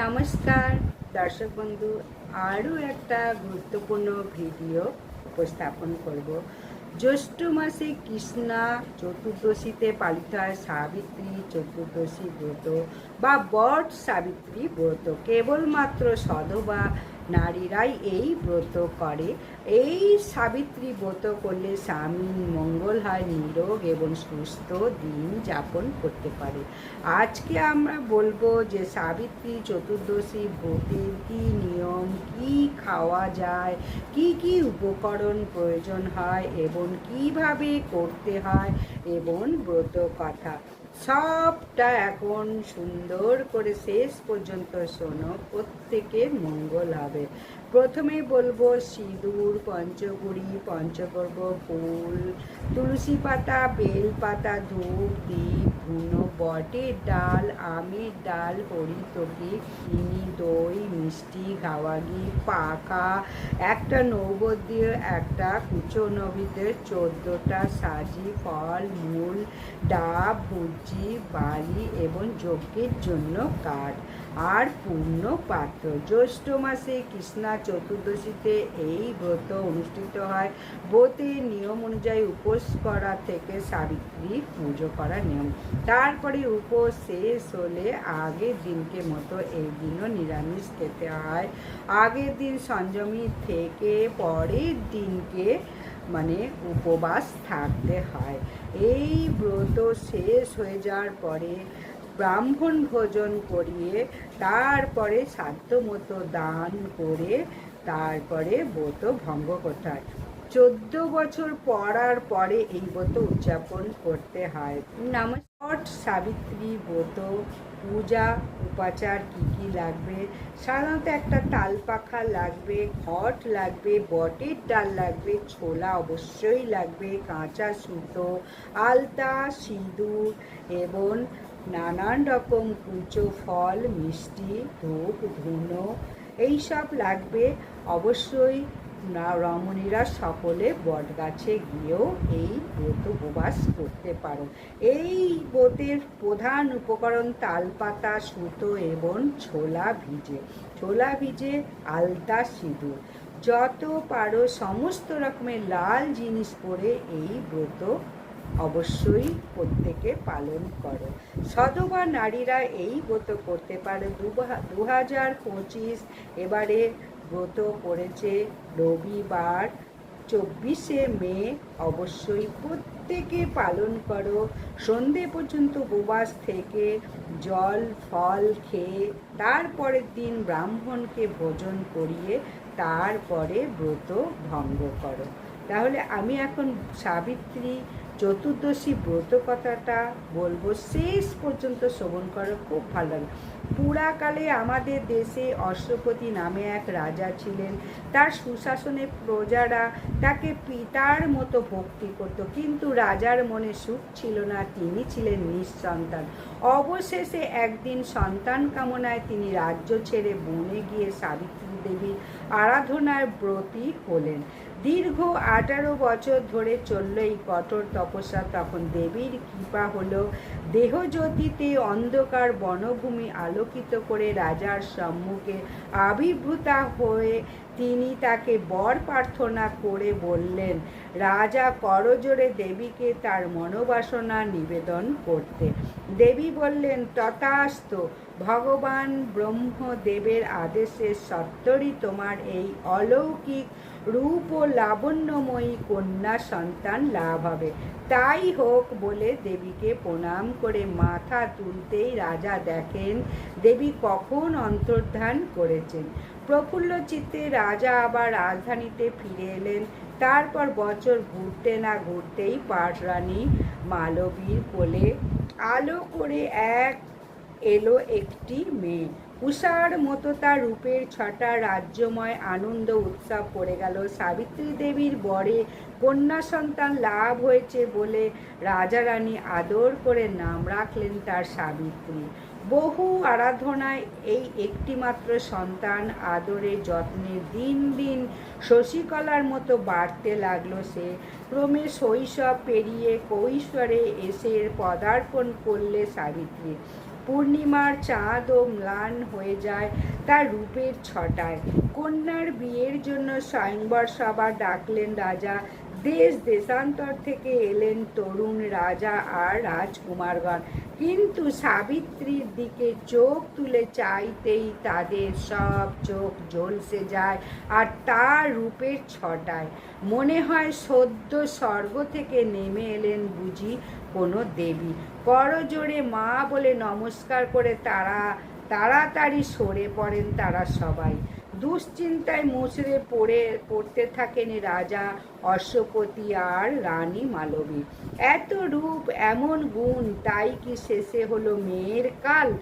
নমস্কার, দর্শক বন্ধু, আরও একটা গুরুত্বপূর্ণ ভিডিও উপস্থাপন করব। জ্যৈষ্ঠ মাসে কৃষ্ণা চতুর্দশীতে পালিত হয় সাবিত্রী চতুর্দশী ব্রত বা বট সাবিত্রী ব্রত। কেবলমাত্র সধবা নারীরাই এই ব্রত করে। এই সাবিত্রী ব্রত করলে স্বামী মঙ্গল হয়, নিরোগ এবং সুস্থ দিন যাপন করতে পারে। আজকে আমরা বলব যে সাবিত্রী চতুর্দশী ব্রতের কী নিয়ম, কি খাওয়া যায়, কি কি উপকরণ প্রয়োজন হয় এবং কীভাবে করতে হয়, এবং ব্রত কথা। সবটা এখন সুন্দর করে শেষ পর্যন্ত শোনো প্রত্যেকের মঙ্গল হবে। প্রথমে বলব সিঁদুর পঞ্চগুড়ি পঞ্চপর্ব ফুল, তুলসী পাতা, বেল পাতা, ধূপ দ্বীপ ধুনো বটের ডাল, আমের ডাল হরিতকে চিনি দই, মিষ্টি গাওয়াগি পাকা, একটা নৌবদ্য একটা কুচো নবীদের চোদ্দোটা সাজি, ফল, মূল, ডাব, ভুজি, বালি এবং যজ্ঞের জন্য কাঠ। আর পূর্ণ পাত্র। জ্যৈষ্ঠ মাসে কৃষ্ণা চতুর্দশীতে এই ব্রত অনুষ্ঠিত হয়। ব্রতের নিয়ম অনুযায়ী উপোস করা থেকে সাবিত্রী পুজো করা নিয়ম। তারপরে উপোস শেষ হলে আগের দিনকে মতো এই দিনও নিরামিষ খেতে হয়। আগের দিন সঞ্জমী থেকে পরের দিনকে মানে উপবাস থাকতে হয়। এই ব্রত শেষ হয়ে যাওয়ার পরে ব্রাহ্মণ ভোজন করিয়ে তারপরে সাধ্য মতো দান করে তারপরে ব্রত ভঙ্গ করতে হয়। চোদ্দ বছর পড়ার পরে এই ব্রত উদযাপন করতে হয়। নমস্কার। সাবিত্রী ব্রত পূজা উপাচার কী কী লাগবে? সাধারণত একটা তাল পাখা লাগবে ঘট লাগবে বটের ডাল লাগবে ছোলা অবশ্যই লাগবে কাঁচা সুতো আলতা সিঁদুর এবং নানান রকম কুচো, ফল, মিষ্টি, ধূপ, ধুনো, এইসব লাগবে। অবশ্যই রমণীরা সকলে বটগাছে গিয়েও এই ব্রত উপবাস করতে পারো। এই ব্রতের প্রধান উপকরণ তালপাতা, সুতো এবং ছোলা ভিজে। ছোলা ভিজে আলতা, সিঁদুর। যত পারো, সমস্ত রকমের লাল জিনিস পরে এই ব্রত অবশ্যই প্রত্যেকে পালন করো। সধবা নারীরা এই ব্রত করতে পারে। দু হাজার পঁচিশ এবারে ব্রত করেছে রবিবার চব্বিশে মে। অবশ্যই প্রত্যেকে পালন করো। সন্ধে পর্যন্ত উপবাস থেকে জল, ফল খেয়ে তারপরের দিন ব্রাহ্মণকে ভোজন করিয়ে তারপরে ব্রত ভঙ্গ করো। তাহলে আমি এখন সাবিত্রী চতুর্দশী ব্রত কথাটা বলব। শেষ পর্যন্ত শ্রবণ করো, খুব ভালো লাগে। পুরাকালে আমাদের দেশে অশ্বপতি নামে এক রাজা ছিলেন। তার সুশাসনে প্রজারা তাকে পিতার মতো ভক্তি করত, কিন্তু রাজার মনে সুখ ছিল না, তিনি ছিলেন নিঃসন্তান। অবশেষে একদিন সন্তান কামনায় তিনি রাজ্য ছেড়ে বনে গিয়ে সাবিত্রী দেবীর আরাধনায় ব্রতী হলেন। দীর্ঘ আঠারো বছর ধরে চলল এই কঠোর তপস্যা, তখন দেবীর কৃপা হলো দেহজ্যোতিতে অন্ধকার বনভূমি আলোকিত করে রাজার সম্মুখে আবির্ভূতা হয়ে তিনি তাকে বর প্রার্থনা করে বললেন, রাজা করজোরে দেবীকে তার মনোবাসনা নিবেদন করতে। দেবী বললেন, তথাস্ত, ভগবান ব্রহ্মদেবের আদেশে সত্তরই তোমার এই অলৌকিক রূপ ও লাবণ্যময়ী কন্যা সন্তান লাভ হবে। তাই হোক বলে দেবীকে প্রণাম করে মাথা তুলতেই রাজা দেখেন দেবী কখন অন্তর্ধান করেছেন। প্রফুল্ল চিত্তে রাজা আবার রাজধানীতে ফিরে এলেন। তারপর বছর ঘুরতে না ঘুরতেই পাটরানী মালবীর কোলে আলো করে এক এলো একটি মেয়ে উষার মতো তার রূপের ছটা রাজ্যময় আনন্দ উৎসব পড়ে গেল। সাবিত্রী দেবীর বরে কন্যা সন্তান লাভ হয়েছে বলে রাজা রানী আদর করে নাম রাখলেন তার সাবিত্রী। বহু আরাধনায় এই একটিমাত্র সন্তান আদরে যত্নে দিন দিন শশীকলার মতো বাড়তে লাগল সে। ক্রমে শৈশব পেরিয়ে কৈশ্বরে এসে পদার্পণ করলে সাবিত্রী। পূর্ণিমার চাঁদও ম্লান হয়ে যায় তার রূপের ছটায়। কন্যার বিয়ের জন্য স্বয়ংবর সভা ডাকলেন রাজা দেশ দেশান্তর থেকে এলেন তরুণ রাজা আর রাজকুমারগণ। কিন্তু সাবিত্রীর দিকে চোখ তুলে চাইতেই তাদের সব চোখ ঝলসে যায় আর তার রূপের ছটায়। মনে হয় সদ্য স্বর্গ থেকে নেমে এলেন বুঝি কোনো দেবী। করজোড়ে মা বলে নমস্কার করে তারা, তাড়াতাড়ি সরে পড়েন তারা সবাই। দুশ্চিন্তায় মুচড়ে পড়ে, পড়তে থাকেন রাজা অশ্বপতি আর রানী মালবী। এত রূপ, এমন গুণ, তাই কি শেষে হলো মেয়ের কাল?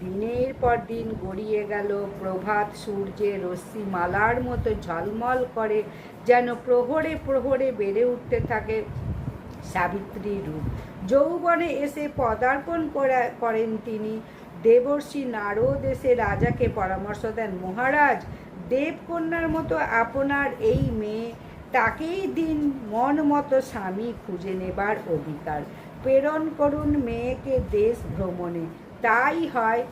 দিনের পর দিন গড়িয়ে গেল প্রভাত সূর্যের রশ্মি মালার মতো ঝলমল করে, যেন প্রহরে প্রহরে বেড়ে উঠতে থাকে সাবিত্রী রূপ। যৌবনে এসে পদার্পণ করা- করেন তিনি। দেবর্ষি নারদ এসে রাজাকে পরামর্শ দেন, মহারাজ, দেবকন্যার মতো আপনার এই মেয়ে, তাকেই দিন মন মতো স্বামী খুঁজে নেবার অধিকার। প্রেরণ করুন মেয়েকে দেশ ভ্রমণে। তাই হয়,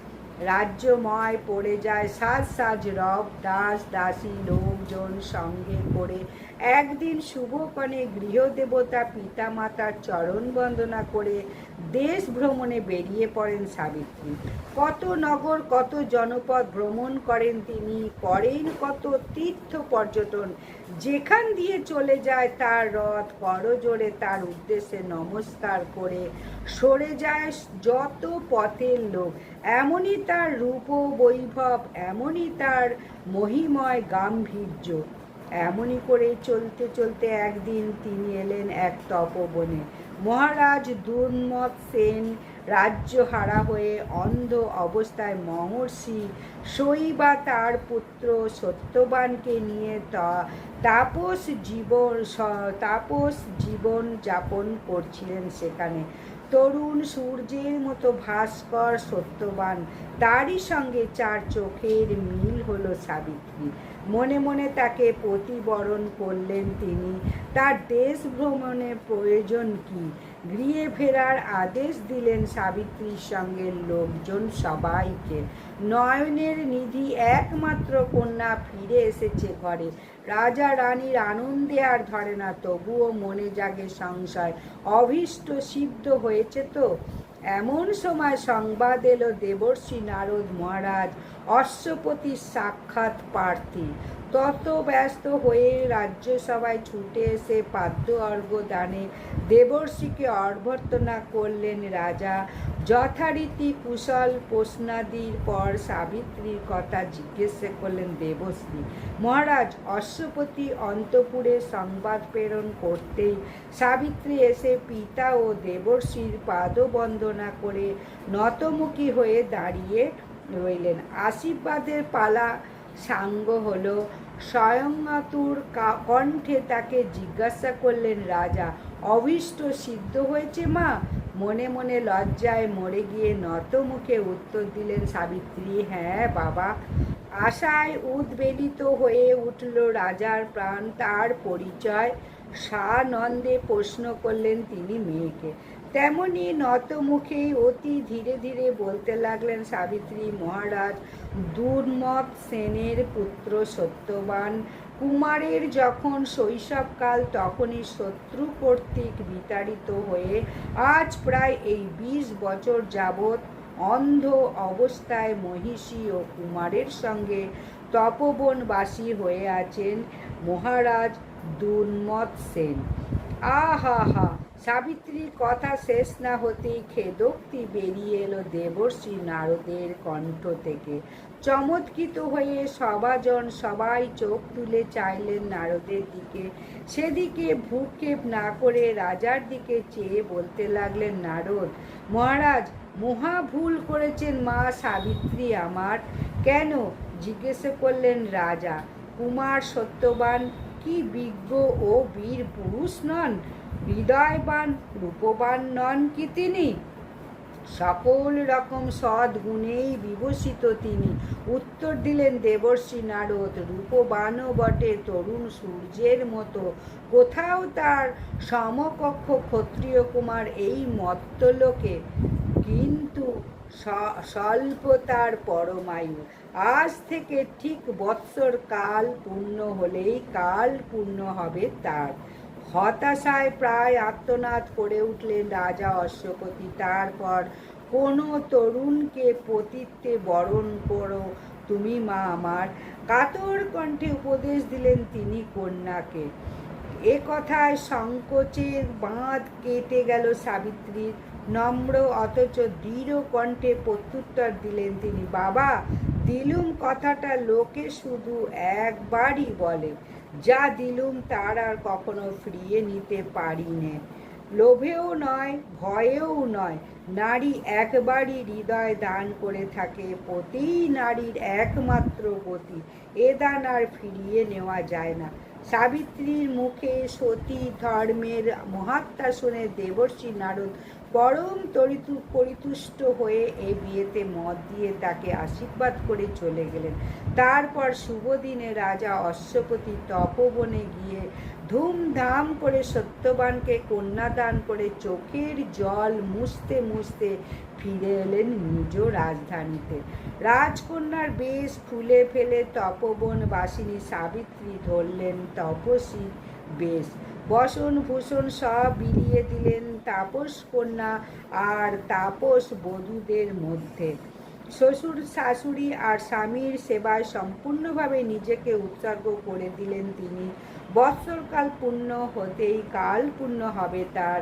রাজ্যময় পড়ে যায় সাজ সাজ রব, দাস দাসী লোকজন সঙ্গে করে একদিন শুভকণে গৃহদেবতা পিতা মাতার চরণ বন্দনা করে দেশ ভ্রমণে বেরিয়ে পড়েন সাবিত্রী। কত নগর, কত জনপদ ভ্রমণ করেন তিনি, করেন কত তীর্থ পর্যটন। যেখান দিয়ে চলে যায় তার রথ, করজোড়ে তার উদ্দেশ্যে নমস্কার করে সরে যায় যত পথের লোক। এমনই তার রূপ বৈভব, এমনই তার মহিময় গাম্ভীর্য। এমনই করে চলতে চলতে একদিন তিনি এলেন এক তপবনে। মহারাজ দুর্মত সেন রাজ্য হারা হয়ে অন্ধ অবস্থায় মহর্ষি শৈবা তার পুত্র সত্যবানকে নিয়ে তাপস জীবন তাপস জীবন যাপন করছিলেন সেখানে। তরুণ সূর্যের মতো ভাস্কর সত্যবান, তারই সঙ্গে চার চোখের মিল হলো সাবিত্রী। মনে মনে তাকে প্রতিবরণ করলেন তিনি। তার দেশ ভ্রমণের প্রয়োজন কি? গৃহে ফেরার আদেশ দিলেন সাবিত্রীর সঙ্গে লোকজন সবাইকে। নয়নের নিধি একমাত্র কন্যা ফিরে এসেছে ঘরে। রাজা রানীর আনন্দে আর ধরে না, তবুও মনে জাগে সংশয়। অভীষ্ট সিদ্ধ হয়েছে তো? এমন সময় সংবাদ এলো দেবর্ষী নারদ মহারাজ অশ্বপতির সাক্ষাৎ প্রার্থী। তত ব্যস্ত হয়ে রাজ্যসভায় ছুটে এসে পাদ্য অর্ঘ্য দানে দেবর্ষিকে অভ্যর্থনা করলেন রাজা। যথারীতি কুশল প্রশ্নাদির পর সাবিত্রীর কথা জিজ্ঞেস করলেন দেবশ্রী। মহারাজ, অশ্বপতি অন্তপুরে সংবাদ প্রেরণ করতেই সাবিত্রী এসে পিতা ও দেবর্ষির পাদবন্দনা করে নতমুখী হয়ে দাঁড়িয়ে রইলেন। আশীর্বাদের পালা সাঙ্গ হল। স্বয়ংতুর কণ্ঠে তাকে জিজ্ঞাসা করলেন, রাজা, অভীষ্ট সিদ্ধ হয়েছে মা? মনে মনে লজ্জায় মরে গিয়ে নত মুখে উত্তর দিলেন, সাবিত্রী হ্যাঁ বাবা। আশায় উদ্বেলিত হয়ে উঠল রাজার প্রাণ, তার পরিচয়। সানন্দে প্রশ্ন করলেন, তিনি মেয়েকে। তেমনি নত মুখেই অতি ধীরে ধীরে বলতে লাগলেন সাবিত্রী মহারাজ দুর্মত সেনের পুত্র সত্যবান। কুমারের যখন শৈশবকাল তখনই শত্রু কর্তৃক বিতাড়িত হয়ে আজ প্রায় এই বিশ বছর যাবৎ অন্ধ অবস্থায় মহিষী ও কুমারের সঙ্গে তপবনবাসী হয়ে আছেন মহারাজ দুর্মত সেন। আহা হা সাবিত্রীর কথা শেষ না হতেই খেদোক্তি বেরিয়ে এলো দেবর্ষী নারদের কণ্ঠ থেকে। চমৎকৃত হয়ে সবাজন সবাই চোখ তুলে চাইলেন নারদের দিকে। সেদিকে ভূক্ষেপ না করে রাজার দিকে চেয়ে বলতে লাগলেন, নারদ, মহারাজ, মহা ভুল করেছেন মা সাবিত্রী আমার। কেন? জিজ্ঞেস করলেন রাজা, কুমার সত্যবান কি বিজ্ঞ ও বীর পুরুষ নন? হৃদয়বান রূপবান নন কি তিনি? সকল রকম সদ্গুণেই বিভূষিত তিনি। উত্তর দিলেন দেবর্ষি নারদ রূপবানও বটে তরুণ সূর্যের মতো। কোথাও তার সমকক্ষ ক্ষত্রিয় কুমার এই মত্তলোকে। কিন্তু স্বল্প তার পরমায়ু। আজ থেকে ঠিক বৎসর কাল পূর্ণ হলেই কাল পূর্ণ হবে তার। হতাশায় প্রায় আত্মনাদ করে উঠলেন রাজা অশ্বপতি। তারপর, কোনো তরুণকে পতিত্বে বরণ করো তুমি, মা আমার। কাতর কণ্ঠে উপদেশ দিলেন তিনি কন্যাকে। এ কথায় সংকোচের বাঁধ কেটে গেল সাবিত্রীর। নম্র অথচ দৃঢ় কণ্ঠে প্রত্যুত্তর দিলেন তিনি। বাবা, দিলুম কথাটা লোকে শুধু একবারই বলে। যা দিলুম তার আর কখনো ফিরিয়ে নিতে পারি নে লোভেও নয়, ভয়েও নয়, নারী একবারই হৃদয় দান করে থাকে প্রতি নারীর একমাত্র গতি এ দান আর ফিরিয়ে নেওয়া যায় না। সাবিত্রীর মুখে সতী ধর্মের মহাত্মা শুনে দেবর্ষী নারদ পরম তরিতু পরিতুষ্ট হয়ে এই বিয়েতে মত দিয়ে তাকে আশীর্বাদ করে চলে গেলেন। তারপর শুভ দিনে রাজা অশ্বপতি তপবনে গিয়ে ধুমধাম করে সত্যবানকে কন্যাদান করে চোখের জল মুছতে মুছতে ফিরে এলেন নিজ রাজধানীতে। রাজকন্যার বেশ খুলে ফেলে তপবন বাসিনী সাবিত্রী ধরলেন তপসী বেশ। বসন, ভূষণ সব বিলিয়ে দিলেন তাপস কন্যা আর তাপস বধূদের মধ্যে। শ্বশুর, শাশুড়ি আর স্বামীর সেবায় সম্পূর্ণভাবে নিজেকে উৎসর্গ করে দিলেন তিনি। বৎসরকাল পূর্ণ হতেই কাল পূর্ণ হবে তার।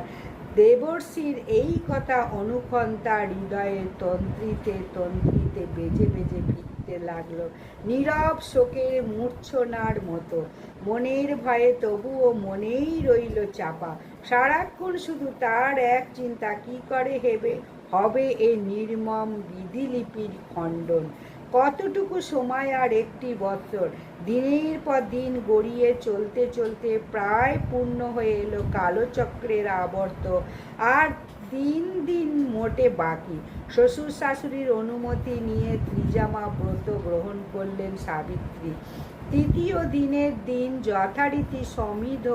দেবর্ষির এই কথা অনুক্ষণ তার হৃদয়ের তন্ত্রিতে তন্ত্রিতে বেজে বেজে ফিরতে লাগল। নীরব শোকের মূর্ছনার মতো। মনের ভয়ে তবুও মনেই রইল চাপা। সারাক্ষণ শুধু তার এক চিন্তা, কি করে হেবে? হবে এই নির্মম বিধিলিপির খণ্ডন। কতটুকু সময় আর একটি বছর? দিনের পর দিন গড়িয়ে চলতে চলতে প্রায় পূর্ণ হয়ে এলো কালো চক্রের আবর্ত। আর দিন দিন মোটে বাকি। শ্বশুর শাশুড়ির অনুমতি নিয়ে ত্রিজামা ব্রত গ্রহণ করলেন সাবিত্রী। তৃতীয় দিনের দিন যথারীতি সমিধ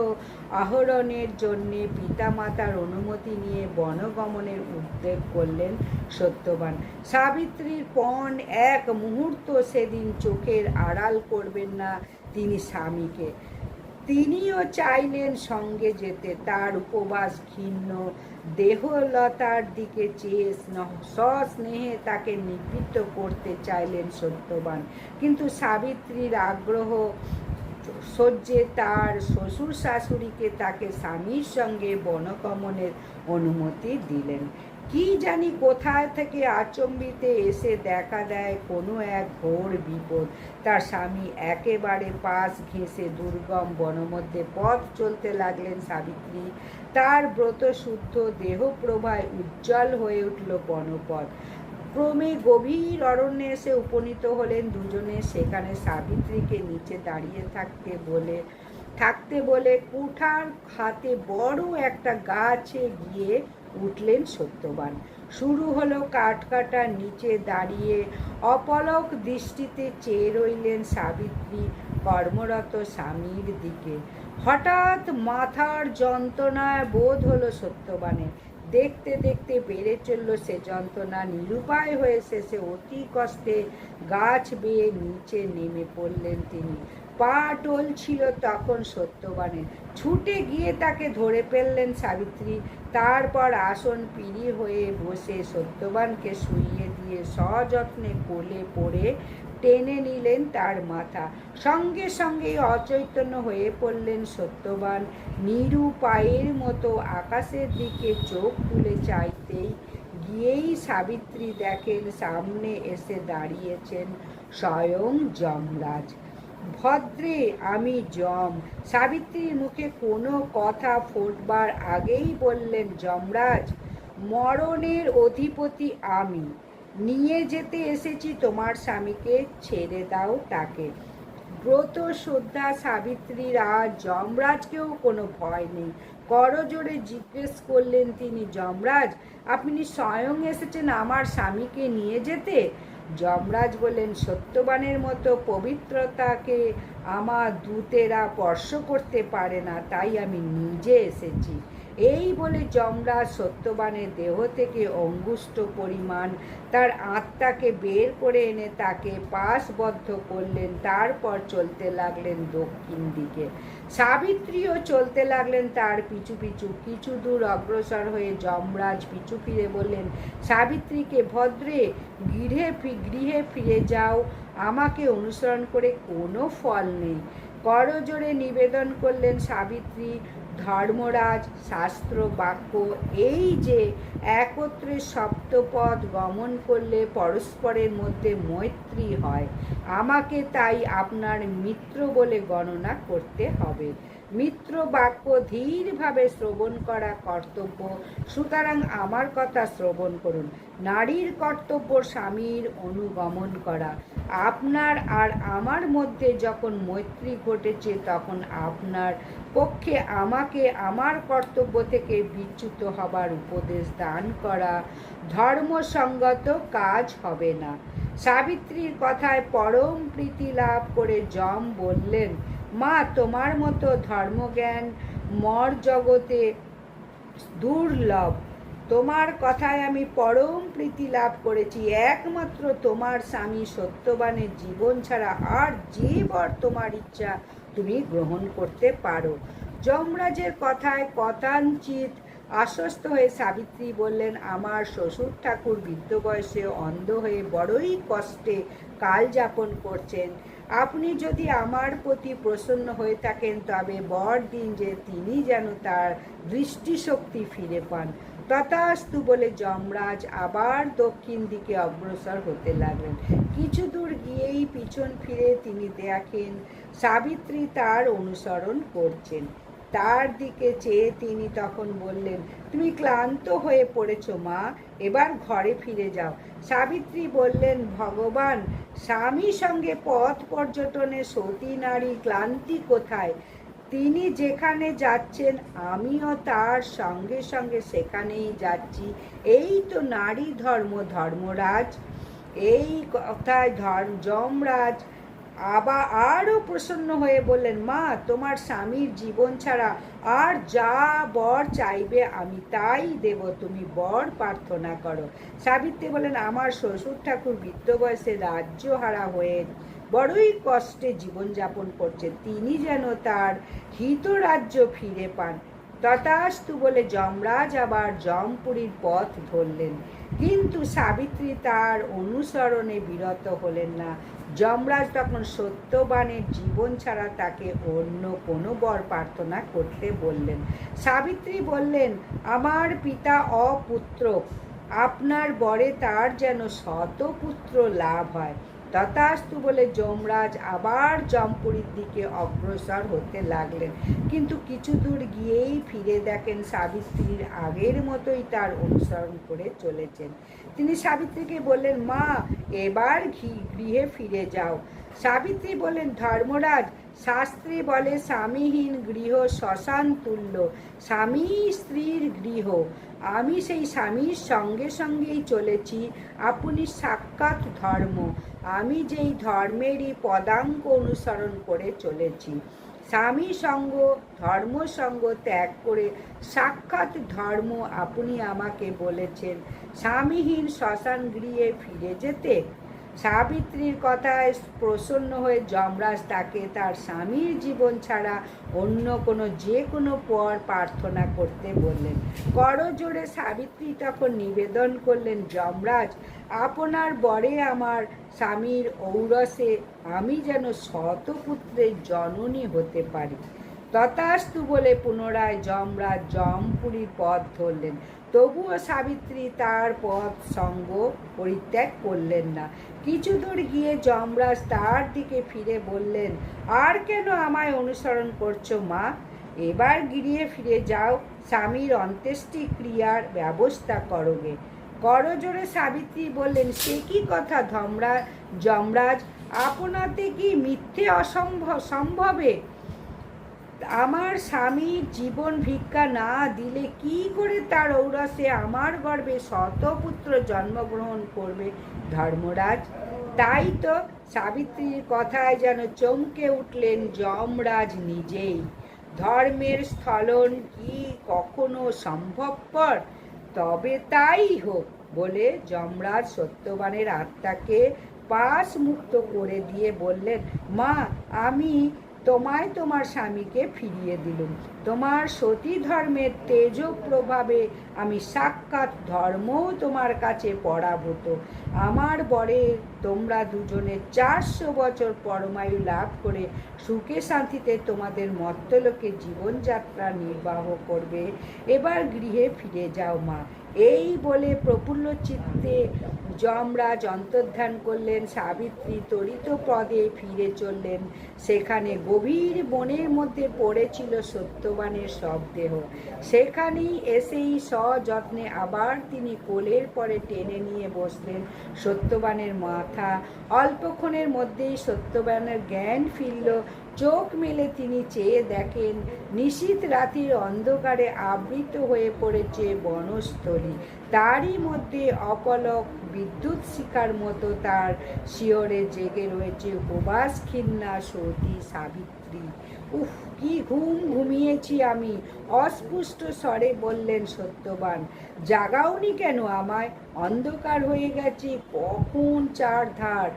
আহরণের জন্যে পিতামাতার অনুমতি নিয়ে বনগমনের উদ্যোগ করলেন সত্যবান। সাবিত্রীর পণ এক মুহূর্ত সেদিন চোখের আড়াল করবেন না তিনি স্বামীকে। তিনিও চাইলেন সঙ্গে যেতে, তার উপবাস ঘিন্ন দেহলতার দিকে চেয়ে স্ন- সস্নেহে তাকে নিবৃত্ত করতে চাইলেন সত্যবান। কিন্তু সাবিত্রীর আগ্রহ সহ্যে তার শ্বশুর শাশুড়িকে তাকে স্বামীর সঙ্গে বনগমনের অনুমতি দিলেন। কি জানি কোথায় থেকে আচম্বিতে এসে দেখা দেয় কোনো এক ঘোর বিপদ। তার স্বামী একেবারে পাশ ঘেঁষে দুর্গম বনমধ্যে পথ চলতে লাগলেন সাবিত্রী। তার ব্রত শুদ্ধ দেহ দেহপ্রভায় উজ্জ্বল হয়ে উঠল বনপথ। ক্রমে গভীর অরণ্যে এসে উপনীত হলেন দুজনে। সেখানে সাবিত্রীকে নিচে দাঁড়িয়ে থাকতে বলে থাকতে বলে কুঠার হাতে বড় একটা গাছে গিয়ে উঠলেন সত্যবান। শুরু হলো কাঠ কাটার নিচে দাঁড়িয়ে অপলক দৃষ্টিতে চেয়ে রইলেন সাবিত্রী কর্মরত স্বামীর দিকে। হঠাৎ মাথার যন্ত্রণায় বোধ হলো সত্যবানের দেখতে দেখতে বেড়ে চলল সে যন্ত্রণা। নিরুপায় হয়ে শেষে অতি কষ্টে গাছ বেয়ে নিচে নেমে পড়লেন তিনি। পা ছিল তখন সত্যবানের ছুটে গিয়ে তাকে ধরে ফেললেন সাবিত্রী। তারপর আসন পিড়ি হয়ে বসে সত্যবানকে শুইয়ে দিয়ে সযত্নে কোলে পড়ে টেনে নিলেন তার মাথা। সঙ্গে সঙ্গে অচৈতন্য হয়ে পড়লেন সত্যবান। নিরু পায়ের মতো আকাশের দিকে চোখ তুলে চাইতেই গিয়েই সাবিত্রী দেখেন সামনে এসে দাঁড়িয়েছেন স্বয়ং যমরাজ। ভদ্রে আমি জম সাবিত্রীর মুখে কোনো কথা ফোটবার আগেই বললেন যমরাজ, মরণের অধিপতি আমি। নিয়ে যেতে এসেছি তোমার স্বামীকে, ছেড়ে দাও তাকে। ব্রত শ্রদ্ধা সাবিত্রীর আর যমরাজকেও কোনো ভয় নেই। করজোরে জিজ্ঞেস করলেন তিনি, যমরাজ, আপনি স্বয়ং এসেছেন আমার স্বামীকে নিয়ে যেতে? যমরাজ বলেন সত্যবানের মতো পবিত্রতাকে আমার দূতেরা স্পর্শ করতে পারে না, তাই আমি নিজে এসেছি। এই বলে যমরাজ সত্যবানের দেহ থেকে অঙ্গুষ্ঠ পরিমাণ তার আত্মাকে বের করে এনে তাকে পাশবদ্ধ করলেন, তারপর চলতে লাগলেন দক্ষিণ দিকে। সাবিত্রীও চলতে লাগলেন তার পিছু পিছু। কিছু দূর অগ্রসর হয়ে যমরাজ পিছু ফিরে বললেন, সাবিত্রীকে ভদ্রে, গৃহে গৃহে ফিরে যাও। আমাকে অনুসরণ করে কোনো ফল নেই। করজোরে নিবেদন করলেন সাবিত্রী ধর্মরাজ, শাস্ত্র, বাক্য, এই যে একত্রে সপ্তপদ গমন করলে পরস্পরের মধ্যে মৈত্রী হয়, আমাকে তাই আপনার মিত্র বলে গণনা করতে হবে। মিত্র বাক্য ধীরভাবে শ্রবণ করা কর্তব্য। সুতরাং আমার কথা শ্রবণ করুন। নারীর কর্তব্য স্বামীর অনুগমন করা। আপনার আর আমার মধ্যে যখন মৈত্রী ঘটেছে, তখন আপনার পক্ষে আমাকে আমার কর্তব্য থেকে বিচ্যুত হবার উপদেশ দান করা। ধর্মসঙ্গত কাজ হবে না। সাবিত্রীর কথায় পরম প্রীতি লাভ করে যম বললেন মা, তোমার মতো ধর্মজ্ঞান মর জগতে দুর্লভ। তোমার কথায় আমি পরম প্রীতি লাভ করেছি। একমাত্র তোমার স্বামী সত্যবানের জীবন ছাড়া আর যে বর তোমার ইচ্ছা তুমি গ্রহণ করতে পারো। যমরাজের কথায় কথাঞ্চিত আশ্বস্ত হয়ে সাবিত্রী বললেন, আমার শ্বশুর ঠাকুর বৃদ্ধ বয়সে অন্ধ হয়ে বড়ই কষ্টে কাল যাপন করছেন। আপনি যদি আমার প্রতি প্রসন্ন হয়ে থাকেন, তবে বর দিন যে তিনি যেন তার দৃষ্টিশক্তি ফিরে পান। তথাস্তু বলে যমরাজ আবার দক্ষিণ দিকে অগ্রসর হতে লাগলেন। কিছু দূর গিয়েই পিছন ফিরে তিনি দেখেন সাবিত্রী তার অনুসরণ করছেন। তার দিকে চেয়ে তিনি তখন বললেন, তুমি ক্লান্ত হয়ে পড়েছ মা, এবার ঘরে ফিরে যাও। সাবিত্রী বললেন, ভগবান, স্বামীর সঙ্গে পথ পর্যটনে সতী নারী ক্লান্তি কোথায়? তিনি যেখানে যাচ্ছেন, আমিও তার সঙ্গে সঙ্গে সেখানেই যাচ্ছি। এই তো নারী ধর্ম, ধর্মরাজ। এই কথায় ধর্ম, যমরাজ আবার আরও প্রসন্ন হয়ে বললেন, মা, তোমার স্বামীর জীবন ছাড়া আর যা বর চাইবে আমি তাই দেব, তুমি বর প্রার্থনা করো। সাবিত্রী বলেন আমার শ্বশুর ঠাকুর বৃদ্ধ বয়সে রাজ্যহারা হয়ে বড়ই কষ্টে জীবনযাপন করছে, তিনি যেন তার হিত রাজ্য ফিরে পান। তথাস্তু বলে যমরাজ আবার জমপুরীর পথ ধরলেন। কিন্তু সাবিত্রী তার অনুসরণে বিরত হলেন না। যমরাজ তখন সত্যবানের জীবন ছাড়া তাকে অন্য কোনো বর প্রার্থনা করতে বললেন। সাবিত্রী বললেন, আমার পিতা অপুত্র, আপনার বরে তার যেন শত পুত্র লাভ হয়। তথাস্তু বলে যমরাজ আবার জমপুরীর দিকে অগ্রসর হতে লাগলেন। কিন্তু কিছু দূর গিয়েই ফিরে দেখেন সাবিত্রীর আগের মতোই তার অনুসরণ করে চলেছেন। তিনি সাবিত্রীকে বললেন, মা, এবার ঘি- গৃহে ফিরে যাও। সাবিত্রী বললেন, ধর্মরাজ, শাস্ত্রী বলে স্বামীহীন গৃহ শ্মশান তুল্য, স্বামী স্ত্রীর গৃহ। আমি সেই স্বামীর সঙ্গে সঙ্গেই চলেছি। আপনি সাক্ষাৎ ধর্ম। আমি যেই ধর্মেরই পদাঙ্ক অনুসরণ করে চলেছি, স্বামী সঙ্গ, ধর্ম সঙ্গ ত্যাগ করে সাক্ষাৎ ধর্ম আপনি আমাকে বলেছেন, স্বামীহীন শ্মশান গৃহে ফিরে যেতে সাবিত্রীর কথায় প্রসন্ন হয়ে যমরাজ তাকে তার স্বামীর জীবন ছাড়া অন্য কোনো, যে কোনো পর প্রার্থনা করতে বললেন। করজোড়ে সাবিত্রী তখন নিবেদন করলেন, যমরাজ, আপনার বরে আমার স্বামীর ঔরসে আমি যেন শতপুত্রের জননী হতে পারি। তথাস্তু বলে পুনরায় যমরাজ জমপুরীর পথ ধরলেন। তবুও সাবিত্রী তার পথ সঙ্গ পরিত্যাগ করলেন না। কিছু দূর গিয়ে যমরাজ তার দিকে ফিরে বললেন, আর কেন আমায় অনুসরণ করছ মা? এবার গিরিয়ে ফিরে যাও, স্বামীর অন্ত্যেষ্টি ক্রিয়ার ব্যবস্থা করোগে। করজোরে সাবিত্রী বললেন, সে কি কথা ধমরা, যমরাজ? আপনাতে কি মিথ্যে অসম্ভব সম্ভবে? আমার স্বামীর জীবন ভিক্ষা না দিলে কি করে তার ঔরসে আমার গর্ভে শতপুত্র জন্মগ্রহণ করবে ধর্মরাজ? তাই তো সাবিত্রীর কথায় যেন চমকে উঠলেন যমরাজ নিজেই। ধর্মের স্থলন কি কখনো সম্ভবপর? তবে তাই হোক বলে যমরাজ সত্যবানের আত্মাকে পাশ মুক্ত করে দিয়ে বললেন, মা, আমি তোমায় তোমার স্বামীকে ফিরিয়ে দিলুম। তোমার সতী ধর্মের তেজ প্রভাবে আমি সাক্ষাৎ ধর্মও তোমার কাছে পরাভূত। আমার বরে তোমরা দুজনে চারশো বছর পরমায়ু লাভ করে সুখে শান্তিতে তোমাদের মর্তলোকে জীবনযাত্রা নির্বাহ করবে। এবার গৃহে ফিরে যাও মা। এই বলে প্রফুল্ল চিত্তে যমরাজ অন্তর্ধান করলেন, সাবিত্রী তরিত পদে ফিরে চললেন। সেখানে গভীর বনের মধ্যে পড়েছিল সত্যবানের শবদেহ সেখানেই এসেই সযত্নে আবার তিনি কোলের পরে টেনে নিয়ে বসলেন। সত্যবানের মাথা অল্পক্ষণের মধ্যেই সত্যবানের জ্ঞান ফিরল। চোখ মেলে তিনি চেয়ে দেখেন নিশীত রাতির অন্ধকারে আবৃত হয়ে পড়েছে বনস্থলী। তারই মধ্যে অপলক বিদ্যুৎ শিকার মতো তার শিওরে জেগে রয়েছে উপবাস খিন্না সতী সাবিত্রী। উফ, কি ঘুম ঘুমিয়েছি আমি। অস্পুষ্ট স্বরে বললেন সত্যবান, জাগাওনি কেন আমায়? অন্ধকার হয়ে গেছে, কখন চার ধার?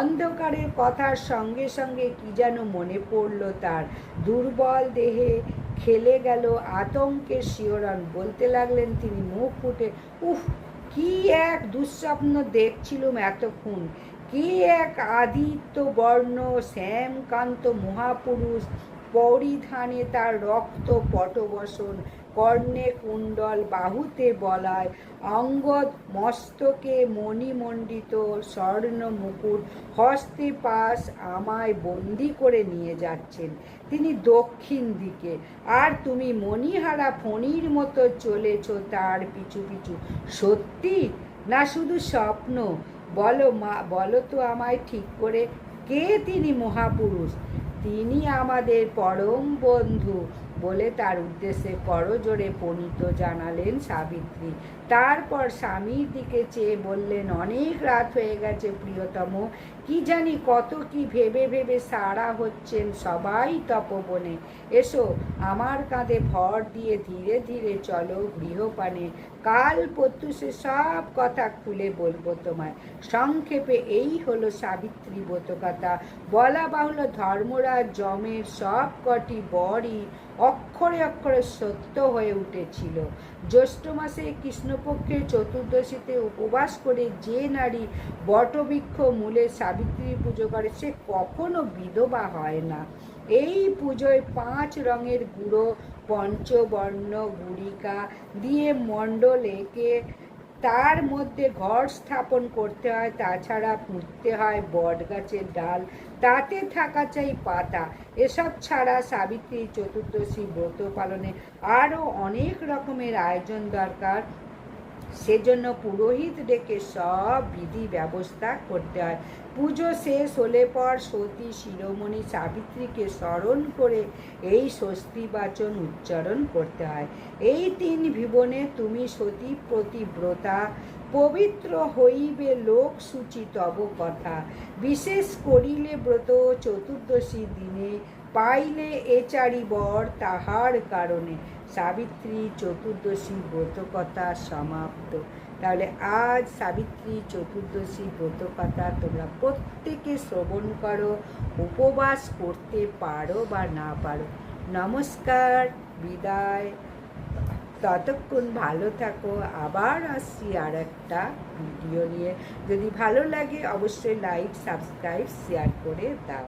অন্ধকারের কথার সঙ্গে সঙ্গে কি যেন মনে পড়ল তার। দুর্বল দেহে খেলে গেল আতঙ্কের শিওরণ বলতে লাগলেন তিনি মুখ ফুটে, উফ কি এক দুঃস্বপ্ন দেখছিলুম এতক্ষণ? কে এক আদিত্য বর্ণ শ্যামকান্ত মহাপুরুষ পরিধানে তার রক্ত পটবসন? কর্ণে কুণ্ডল বাহুতে বলায়, অঙ্গদ মস্তকে মণিমণ্ডিত স্বর্ণ মুকুট হস্তে পাশ আমায় বন্দি করে নিয়ে যাচ্ছেন। তিনি দক্ষিণ দিকে। আর তুমি মণিহারা ফণির মতো চলেছ তার পিছু পিছু। সত্যি? না শুধু স্বপ্ন? বলো মা, বলো তো আমায় ঠিক করে। কে তিনি মহাপুরুষ? তিনি আমাদের পরম বন্ধু। বলে তার উদ্দেশ্যে করজোরে পণিত জানালেন সাবিত্রী। তারপর স্বামীর দিকে চেয়ে বললেন, অনেক রাত হয়ে গেছে প্রিয়তম, কি জানি কত কি ভেবে ভেবে সারা হচ্ছেন সবাই তপবনে। এসো, আমার কাঁধে ভর দিয়ে ধীরে ধীরে চলো গৃহপানে। কাল প্রত্যুষে সব কথা খুলে বলব তোমায়। সংক্ষেপে এই হলো সাবিত্রী ব্রতকথা। বলা বাহুল্য, ধর্মরাজ জমের সব কটি বরই অক্ষরে অক্ষরে সত্য হয়ে উঠেছিল। জ্যৈষ্ঠ মাসে কৃষ্ণপক্ষের চতুর্দশীতে উপবাস করে যে নারী বটবৃক্ষ মূলে সাবিত্রী পুজো করে, সে কখনো বিধবা হয় না। এই পুজোয় পাঁচ রঙের গুঁড়ো, পঞ্চবর্ণ, গুড়িকা দিয়ে মণ্ডল এঁকে তার মধ্যে ঘর স্থাপন করতে হয়। তাছাড়া পুঁততে হয় বট গাছের ডাল। তাতে থাকা চাই পাতা। এসব ছাড়া সাবিত্রী চতুর্দশী ব্রত পালনে আরও অনেক রকমের আয়োজন দরকার। সেজন্য পুরোহিত ডেকে সব বিধি ব্যবস্থা করতে হয়। পুজো শেষ হলে পর সতী শিরোমণি সাবিত্রীকে স্মরণ করে এই স্বস্তি বাচন উচ্চারণ করতে হয়। এই তিন জীবনে তুমি সতী প্রতিব্রতা, পবিত্র হইবে লোক সূচি তব কথা। বিশেষ করিলে ব্রত চতুর্দশী দিনে পাইলে এচারি বর তাহার কারণে। সাবিত্রী চতুর্দশী ব্রতকথা সমাপ্ত। তাহলে আজ সাবিত্রী চতুর্দশী ব্রতকথা তোমরা প্রত্যেকে শ্রবণ করো, উপবাস করতে পারো বা না পারো। নমস্কার, বিদায়। ততক্ষণ ভালো থাকো। আবার আসছি আর একটা ভিডিও নিয়ে। যদি ভালো লাগে অবশ্যই লাইক, সাবস্ক্রাইব, শেয়ার করে দাও।